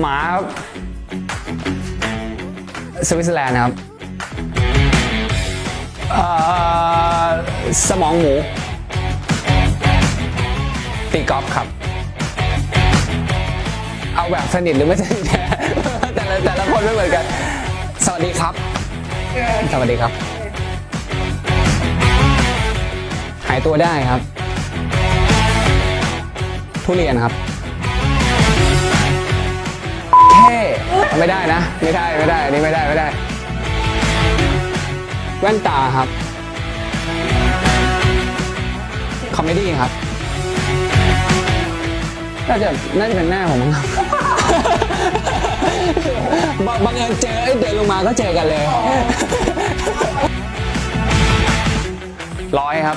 หมาครับสวิตเซอร์แลนด์ครับสมองหมู ตีกอล์ฟครับ เอาแบบสนิทหรือไม่สนิทแต่ละแต่ละคนไม่เหมือนกัน สวัสดีครับ สวัสดีครับ หายตัวได้ครับ ทุเรียนครับ ไม่ได้นะ ไม่ได้ไม่ได้อันนี่ไม่ได้ไม่ได้ แว่นตาครับ คอมเมดี้ครับ น่าจะน่าจะเป็นแม่ผมมั้งครับบางบังเอิญเจอเดินลงมาก็เจอกันเลย ร้อยครับ